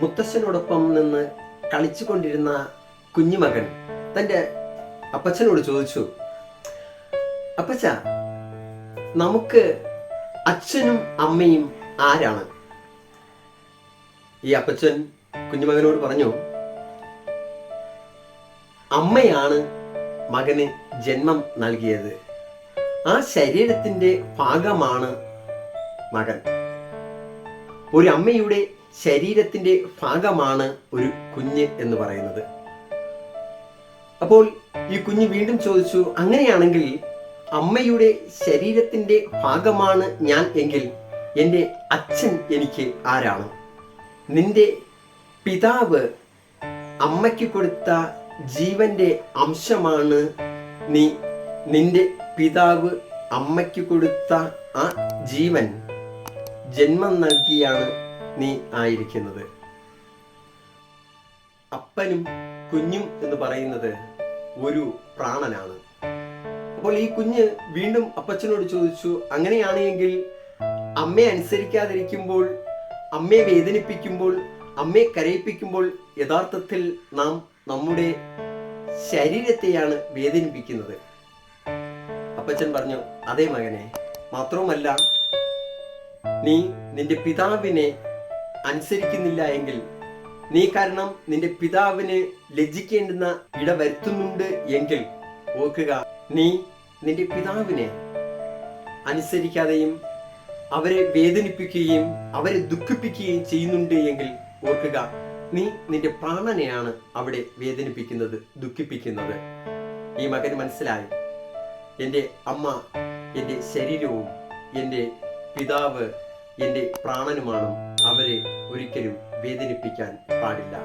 മുത്തശ്ശനോടൊപ്പം നിന്ന് കളിച്ചുകൊണ്ടിരുന്ന കുഞ്ഞുമകൻ തന്റെ അപ്പച്ചനോട് ചോദിച്ചു അപ്പച്ച നമുക്ക് അച്ഛനും അമ്മയും ആരാണ്? ഈ അപ്പച്ചൻ കുഞ്ഞുമകനോട് പറഞ്ഞു അമ്മയാണ് മകന് ജന്മം നൽകിയത്. ആ ശരീരത്തിന്റെ ഭാഗമാണ് മകൻ. ഒരു അമ്മയുടെ ശരീരത്തിന്റെ ഭാഗമാണ് ഒരു കുഞ്ഞ് എന്ന് പറയുന്നത്. അപ്പോൾ ഈ കുഞ്ഞ് വീണ്ടും ചോദിച്ചു അങ്ങനെയാണെങ്കിൽ അമ്മയുടെ ശരീരത്തിന്റെ ഭാഗമാണ് ഞാൻ എങ്കിൽ എന്റെ അച്ഛൻ എനിക്ക് ആരാണ്? നിന്റെ പിതാവ് അമ്മയ്ക്ക് കൊടുത്ത ജീവന്റെ അംശമാണ് നീ നിന്റെ പിതാവ് അമ്മയ്ക്ക് കൊടുത്ത ആ ജീവൻ ജന്മം നൽകിയാണ് നീ ആയിരിക്കുന്നത്. അപ്പനും കുഞ്ഞും എന്ന് പറയുന്നത് ഒരു പ്രാണനാണ്. അപ്പോൾ ഈ കുഞ്ഞ് വീണ്ടും അപ്പച്ചനോട് ചോദിച്ചു അങ്ങനെയാണെങ്കിൽ അമ്മയെ അനുസരിക്കാതിരിക്കുമ്പോൾ അമ്മയെ വേദനിപ്പിക്കുമ്പോൾ അമ്മയെ കരയിപ്പിക്കുമ്പോൾ യഥാർത്ഥത്തിൽ നാം നമ്മുടെ ശരീരത്തെയാണ് വേദനിപ്പിക്കുന്നത്. അപ്പച്ചൻ പറഞ്ഞു അതേ മകനെ മാത്രവുമല്ല നീ നിന്റെ പിതാവിനെ അനുസരിക്കുന്നില്ല എങ്കിൽ നീ കാരണം നിന്റെ പിതാവിന് ലജ്ജിക്കേണ്ടുന്ന ഇട വരുത്തുന്നുണ്ട് എങ്കിൽ ഓർക്കുക നീ നിന്റെ പിതാവിനെ അനുസരിക്കാതെയും അവരെ വേദനിപ്പിക്കുകയും അവരെ ദുഃഖിപ്പിക്കുകയും ചെയ്യുന്നുണ്ട് എങ്കിൽ ഓർക്കുക നീ നിന്റെ പ്രാണനെയാണ് അവിടെ വേദനിപ്പിക്കുന്നത് ദുഃഖിപ്പിക്കുന്നത്. ഈ മകന് മനസ്സിലായി. എന്റെ അമ്മ എന്റെ ശരീരവും എന്റെ പിതാവ് എന്റെ പ്രാണനുമാണ് അവരെ ഒരിക്കലും വേദനിപ്പിക്കാൻ പാടില്ല.